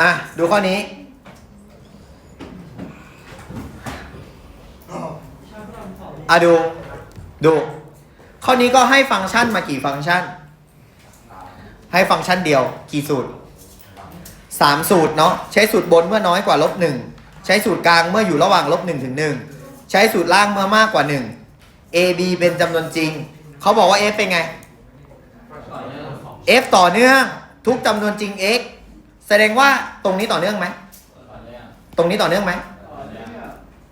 อะ ดูข้อนี้ อะดู ดู ข้อนี้ก็ให้ฟังก์ชันมากี่ฟังก์ชัน ให้ฟังก์ชันเดียว กี่สูตรสามสูตรเนาะ ใช้สูตรบนเมื่อน้อยกว่าลบหนึ่ง ใช้สูตรกลางเมื่ออยู่ระหว่างลบหนึ่งถึงหนึ่ง ใช้สูตรล่างเมื่อมากกว่าหนึ่ง a b เป็นจำนวนจริง เขาบอกว่า f เป็นไง f ต่อเนื่อง ทุกจำนวนจริง x แสดงว่าตรงนี้ต่อเนื่องไหม ตรงนี้ต่อเนื่องไหม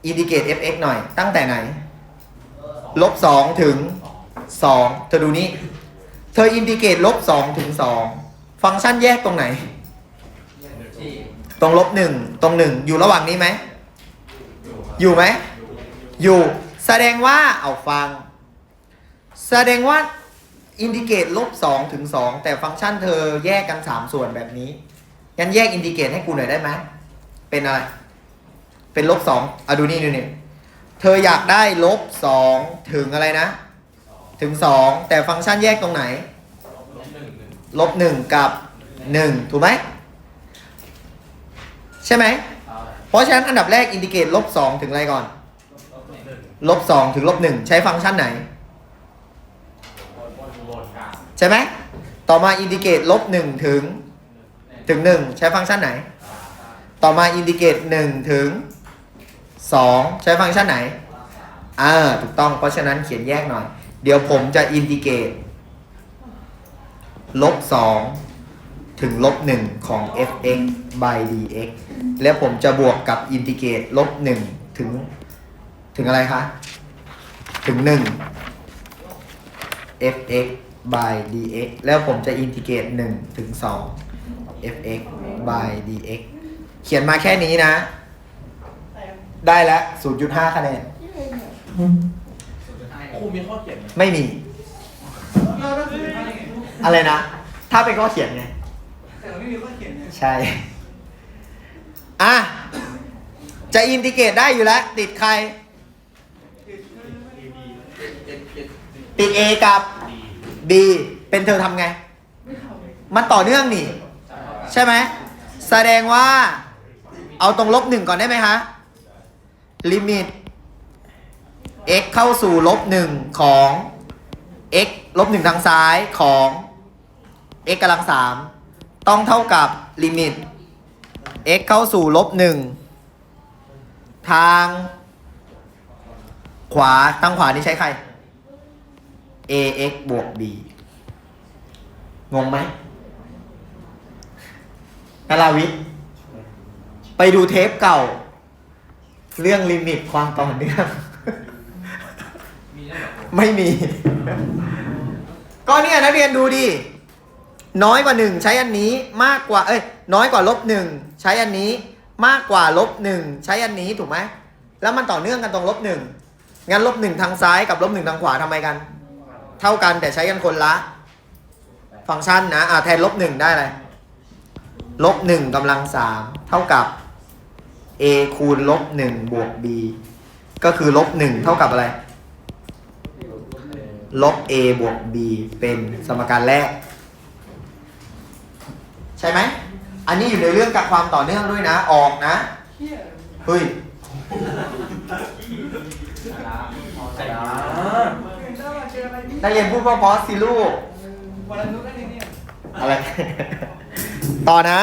อินดิเกต fx หน่อย ตั้งแต่ไหน ลบสองถึงสองเธอดูนี้ เธออินดิเกตลบสองถึงสองฟังก์ชันแยกตรงไหน ตรงลบหนึ่งตรงหนึ่งอยู่ระหว่างนี้ไหม อยู่ไหม อยู่แสดงว่าเอาฟัง แสดงว่าอินดิเกตลบสองถึงสองแต่ฟังก์ชันเธอแยกกันสามส่วนแบบนี้ งั้นแยกอินดิเกตให้กูหน่อยได้ไหม เป็นอะไร เป็นลบสองอะดูนี่ดูนี่ เธออยากได้ลบสองถึงอะไรนะ ถึงสองแต่ฟังก์ชันแยกตรงไหน ลบหนึ่งกับหนึ่งถูกไหม ใช่ไหม เพราะฉะนั้นอันดับแรกอินดิเกตลบสองถึงอะไรก่อน ลบสองถึงลบหนึ่งใช้ฟังก์ชันไหน ใช่ไหม ต่อมาอินดิเกตลบหนึ่งถึง ถึงหนึ่งใช้ฟังก์ชันไหน ต่อมาอินดิเกตหนึ่งถึงสองใช้ฟังก์ชันไหนอ่าถูกต้องเพราะฉะนั้นเขียนแยกหน่อย เดี๋ยวผมจะอินดิเกตลบสองถึงลบหนึ่งของ fx by dx แล้วผมจะบวกกับอินทิเกตลบหนึ่งถึง ถึงอะไรคะ ถึงหนึ่ง fx by dx แล้วผมจะอินทิเกตหนึ่งถึงสอง fx by dx เขียนมาแค่นี้นะ ได้แล้ว0.5 คะแนน ครูมีข้อเขียนไหมไม่มี เราได้คือได้ไงอะไรนะ ถ้าเป็นข้อเขียนไง แต่เราไม่มีข้อเขียนเนี่ยใช่ อะ จะอินทิเกตได้อยู่แล้ว ติดใคร ติด A กับ B เป็นเธอทำไง มันต่อเนื่องนี่ ใช่ไหมแสดงว่า เอาตรงลบหนึ่งก่อนได้ไหมคะลิมิต x เข้าสู่ลบหนึ่งของ x ลบหนึ่งทางซ้ายของ x กำลังสามต้องเท่ากับลิมิต x เข้าสู่ลบหนึ่งทางขวาทางขวานี่ใช้ใคร ax บวก b งงไหม นาราวิทย์ไปดูเทปเก่า เรื่องลิมิตความต่อเนื่องมีได้แบบไม่มี ก็เนี่ยนักเรียนดูดิ น้อยกว่าหนึ่งใช้อันนี้มากกว่า เอ้ย น้อยกว่าลบหนึ่งใช้อันนี้มากกว่าลบหนึ่งใช้อันนี้ถูกไหม แล้วมันต่อเนื่องกันตรงลบหนึ่งงั้นลบหนึ่งทางซ้ายกับลบหนึ่งทางขวาทำไมกัน เท่ากันแต่ใช้กันคนละ ฟังก์ชันนะอ่าแทนลบหนึ่งได้อะไร ลบหนึ่งกำลังสามเท่ากับ a คูณลบหนึ่งบวก b ก็คือลบหนึ่งเท่ากับอะไร ลบ a บวก b เป็นสมการแรก ใช่ไหม อันนี้อยู่ในเรื่องกับความต่อเนื่องด้วยนะ ออกนะ เฮ้ยใส่ยานักเรียนพูดเพราะๆสิลูกอะไร ต่อนะ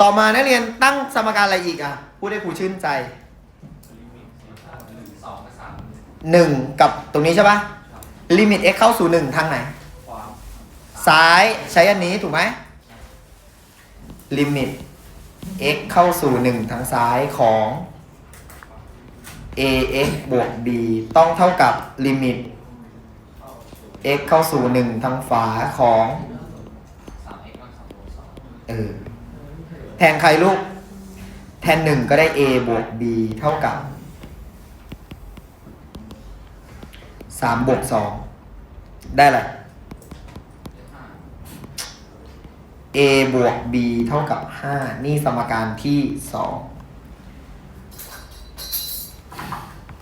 ต่อมานักเรียนตั้งสมการอะไรอีกอะ พูดให้ครูชื่นใจสองกับสามหนึ่งกับตรงนี้ใช่ปะลิมิต x เข้าสู่หนึ่งทางไหน ซ้ายใช้อันนี้ถูกไหมลิมิต x เข้าสู่หนึ่งทางซ้ายของ ax บวก b ต้องเท่ากับลิมิต x เข้าสู่หนึ่งทางฝาของ สามเอ็กซ์สามโลสอง เออ แทนใครลูก แทนหนึ่งก็ได้ a บวก b เท่ากับสามบวกสองได้อะไร a บวก b เท่ากับ5นี่สมการที่2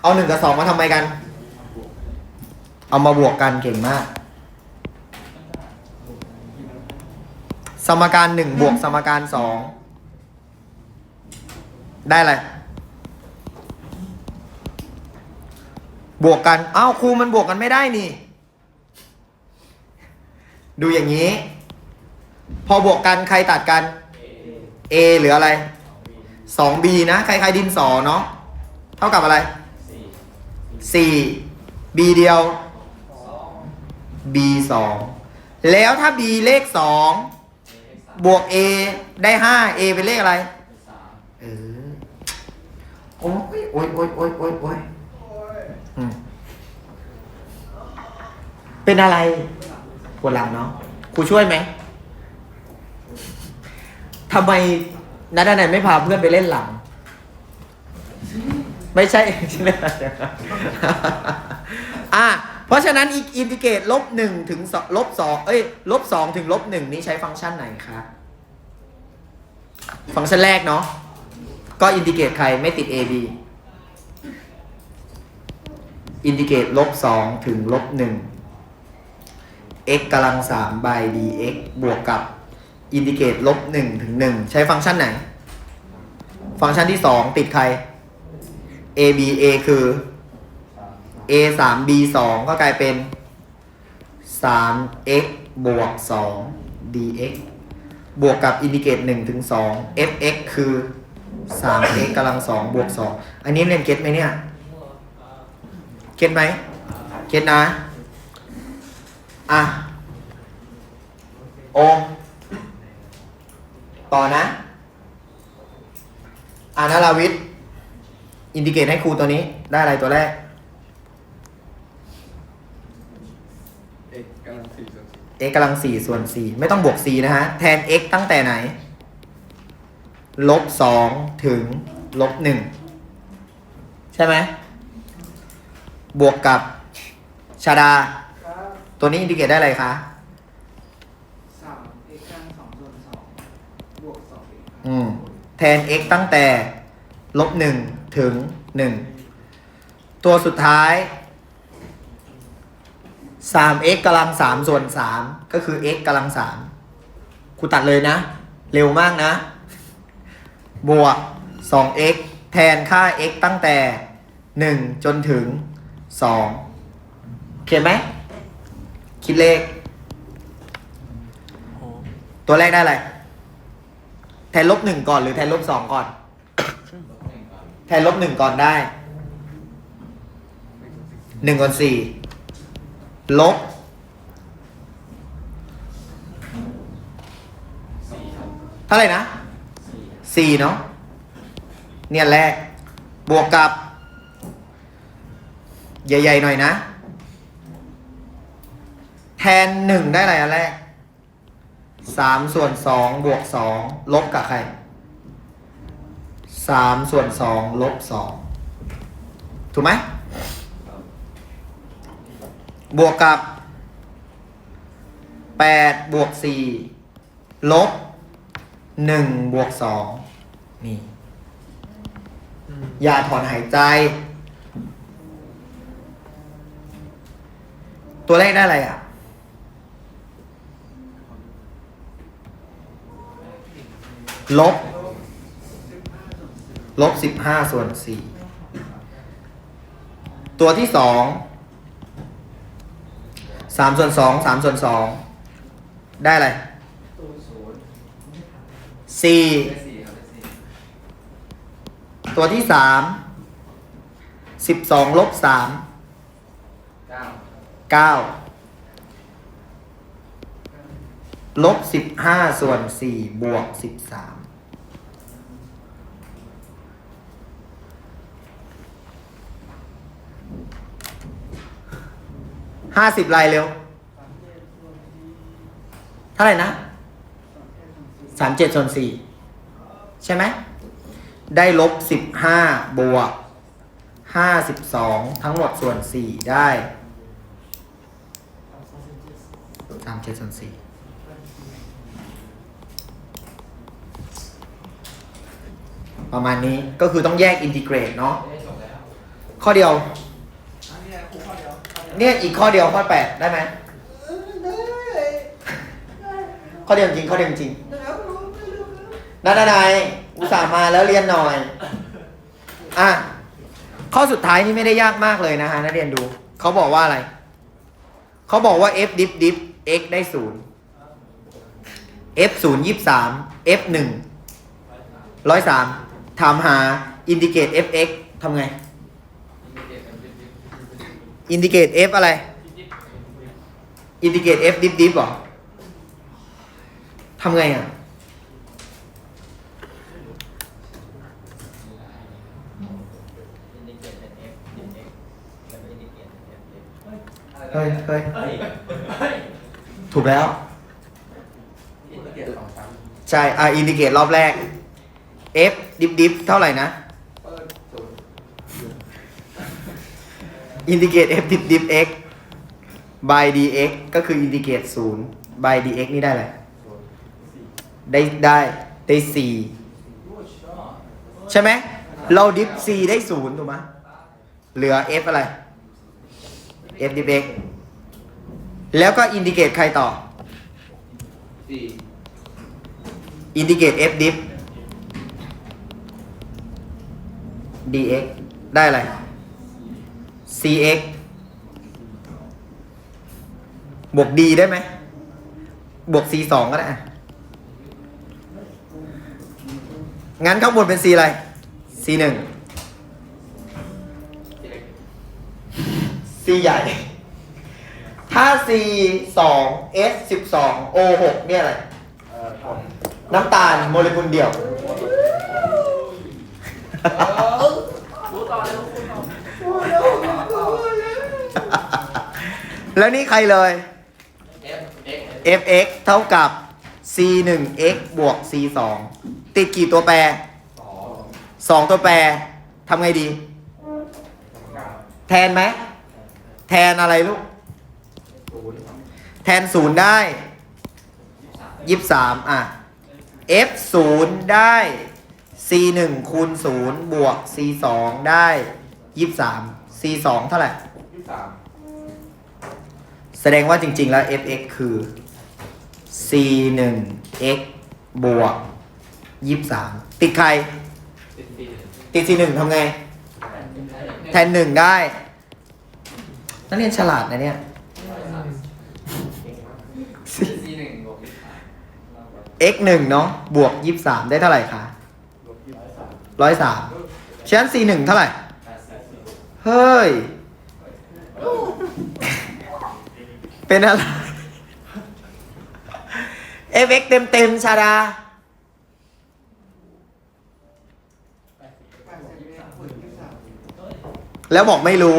เอา1กับ2มาทำไมกัน เอามาบวกกันเก่งมาก สมการหนึ่งบวกสมการสองได้อะไรบวกกันอ้าวครูมันบวกกันไม่ได้นี่ ดูอย่างนี้ พอบวกกันใครตัดกัน A หรืออะไร 2B นะ ใครๆดินสอเนาะเท่ากับอะไร 4 B เดียว B 2แล้วถ้า B เลข 2 บวก A ได้5 A เป็นเลขอะไรเออโอ้ยโอ้ยโอ้ยโอ้ยโอ้ยโอ้ยเป็นอะไรปวดหลังเนาะครูช่วยไหมทำไมนัดไหนไม่พาเพื่อนไปเล่นหลัง ไม่ใช่เล่นอะไรอะ เพราะฉะนั้นอินทิเกตลบหนึ่งถึงลบสองเอ้ยลบสองถึงลบหนึ่งนี้ใช้ฟังก์ชันไหนคะฟังก์ชันแรกเนาะก็อินทิเกตใครไม่ติด a b อินทิเกตลบสองถึงลบหนึ่ง x กำลังสาม by dx บวกกับอินทิเกตลบหนึ่งถึงหนึ่งใช้ฟังก์ชันไหน ฟังก์ชันที่สองติดใคร a b a คือ a สาม b สองก็กลายเป็นสาม x บวกสอง dx บวกกับอินทิเกตหนึ่งถึงสอง fx คือสาม x กำลังสองบวกสองอันนี้เรียนเก็ตไหมเนี่ย เก็ตไหม เก็ตนะ อะ โอมต่อนะอานาราวิทย์อินดิเกตให้ครูตัวนี้ได้อะไรตัวแรก เอกกำลังสี่ส่วนสี่ x กำลังสี่ส่วนสี่ไม่ต้องบวก c นะฮะ แทน x ตั้งแต่ไหน ลบสองถึงลบหนึ่งใช่ไหม บวกกับชาดาครับตัวนี้อินดิเกตได้อะไรคะ สามเอกกลางสองส่วนสองบวกสองเอกอืม แทน x ตั้งแต่ลบหนึ่งถึงหนึ่งตัวสุดท้าย 3x กำลัง3ส่วน 3 ก็คือ x กำลัง3ครูตัดเลยนะ เร็วมากนะ บวก 2x แทนค่า x ตั้งแต่ 1 จนถึง 2 เขียนไหม คิดเลข ตัวแรกได้อะไร แทนลบหนึ่งก่อนหรือแทนลบสองก่อน แทนลบหนึ่งก่อนได้หนึ่งก่อนสี่ ลบเท่าไหร่นะสี่สี่เนาะเนี่ยแรก บวกกับ ใหญ่ๆหน่อยนะ แทนหนึ่งได้อะไรอันแรกสามส่วนสองบวกสองลบกับใครสามส่วนสองลบสองถูกไหม บวกกับแปดบวกสี่ลบหนึ่งบวกสองนี่ อย่าถอนหายใจ ตัวเลขได้อะไรอะ ลบ ลบสิบห้าส่วนสี่ตัวที่สอง สามส่วนสองสามส่วนสองได้อะไรศูนย์สี่ตัวที่สามสิบสองลบสามเก้าลบสิบห้าส่วนสี่บวกสิบสาม ห้าสิบลายเร็ว เท่าไหร่นะสามเจ็ดส่วนสี่ใช่ไหม ได้ลบสิบห้าบวกห้าสิบสองทั้งหมดส่วนสี่ได้สามเจ็ดส่วนสี่ประมาณนี้ก็คือต้องแยกอินทิเกรตเนาะข้อเดียว อันนี้ครูข้อเดียวข้อ เดียวเนี่ยอีกข้อเดียวข้อแปดได้ไหมข้อข้อเดียวจริงข้อเดียวจริงนัดนายอุตส่าห์มาแล้วเรียนหน่อย อะ ข้อสุดท้ายนี่ไม่ได้ยากมากเลยนะฮะนักเรียนดู เขาบอกว่าอะไร เขาบอกว่า f ดิฟดิฟ x ได้ศูนย์ f ศูนย์ยี่สาม f หนึ่งร้อยสามถามหาอินดิเกต fx ทำไง อินดิเกต f อะไร อินดิเกต f ดิฟดิฟหรอทำไงอะอินดิเกตเป็น f เป็น x แล้วก็อินดิเกตเป็น f เฮ้ยเฮ้ยถูกแล้วอินดิเกตสองครั้งใช่ อะ อินดิเกตรอบแรก f ดิฟดิฟเท่าไหร่นะ เปิดศูนย์ อินดิเกต f ดิฟดิฟ x by dx ก็คืออินดิเกตศูนย์ by dx นี่ได้อะไร ได้ได้ได้สี่ใช่ไหม เราดิฟ c ได้ศูนย์ถูกไหมเหลือ f อะไร f ดิฟ x แล้วก็อินดิเกตใครต่อ อินดิเกต f ดิฟ dx ได้อะไร cx บวก d ได้ไหม บวก c สองก็ได้อะงั้นข้างบนเป็น c อะไร c หนึ่งสี่เล็ก c ใหญ่ ถ้า c สอง s สิบสอง o หกเนี่ยอะไรเอ่อผลน้ำตาลโมเลกุลเดียว รู้ต่อเลยรู้ต่อ แล้วนี่ใครเลย fx เท่ากับ c 1 x บวก c 2ติดกี่ตัวแปรสอง2ตัวแปรทำไงดี แทนไหม แทนอะไรลูกศูนย์แทน 0 ได้ 23 อะ f 0ได้ c 1คูณ0บวก c 2ได้ 23 c 2เท่าไหร่ยี่สิบสาม แสดงว่าจริง ๆ แล้ว fx คือ c 1 x บวก23 ติดใครสิบสี่ติด c 1ทำไง แทน 1 ได้ นักเรียนฉลาดนะเนี่ยสี่หนึ่งบวกยี่สิบสาม x 1เนาะบวก 23 ได้เท่าไหร่คะบวกยี่สิบสาม103ฉะนั้น c 1เท่าไหร่ เฮ้ย เป็นอะไร fx เต็มเต็มชาดา แล้วบอกไม่รู้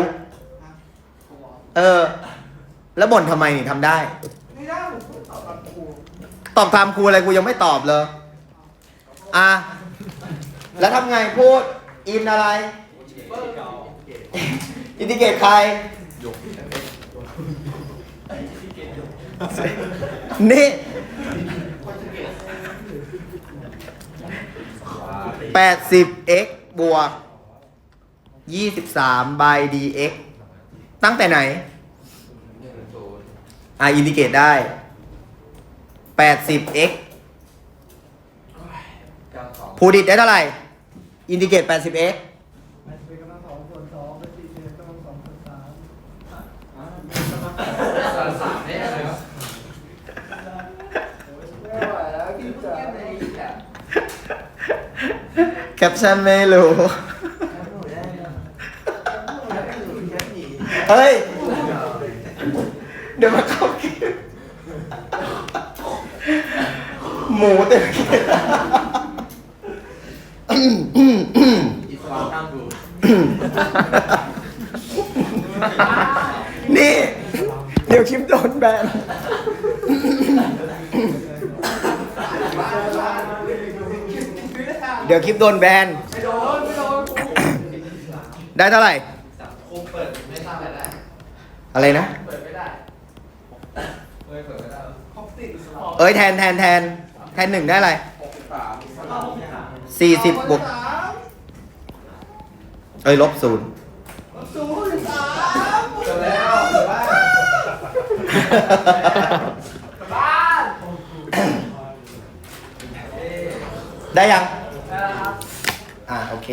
เออ แล้วบ่นทำไมนี่ทำได้ ไม่ได้ผมพูดตอบกับครูตอบตามครูอะไรกูยังไม่ตอบเลย อะ แล้วทำไงพูด อินอะไร อินดิเกตใคร นี่แปดสิบ x บวกยี่สิบสาม by dx ตั้งแต่ไหน อะอินดิเกตได้แปดสิบ x ผูดิตได้เท่าไหร่ อินดิเกต 80x มันเป็นกำลังสองส่วนสองเป็นสี่เป็นกำลังสองส่วนสาม สามสามเนี่ยเลยวะ ไม่ไหวแล้วกินจ๋า แค ปชั่นไม่รู้ เฮ้ย เดี๋ยวมาเข้าเกมหมูเต็มเกมอีกสองห้ามดูนี่ เดี๋ยวคลิปโดนแบน เดี๋ยวคลิปโดนแบน ไม่โดนไม่โดนได้เท่าไหร่คงเปิดไม่ทราบอะไรได้อะไรนะ เปิดไม่ได้เฮ้ยเปิดไม่ได้คอปติดสองเอ้ยแทนแทนแทนแทนหนึ่งได้อะไรหกสิบสามสี่สิบบวกสามเอ้ยลบศูนย์ศูนย์สามเจอแล้วเจอแล้วบ้านได้ยังได้แล้วครับ อ่าโอเค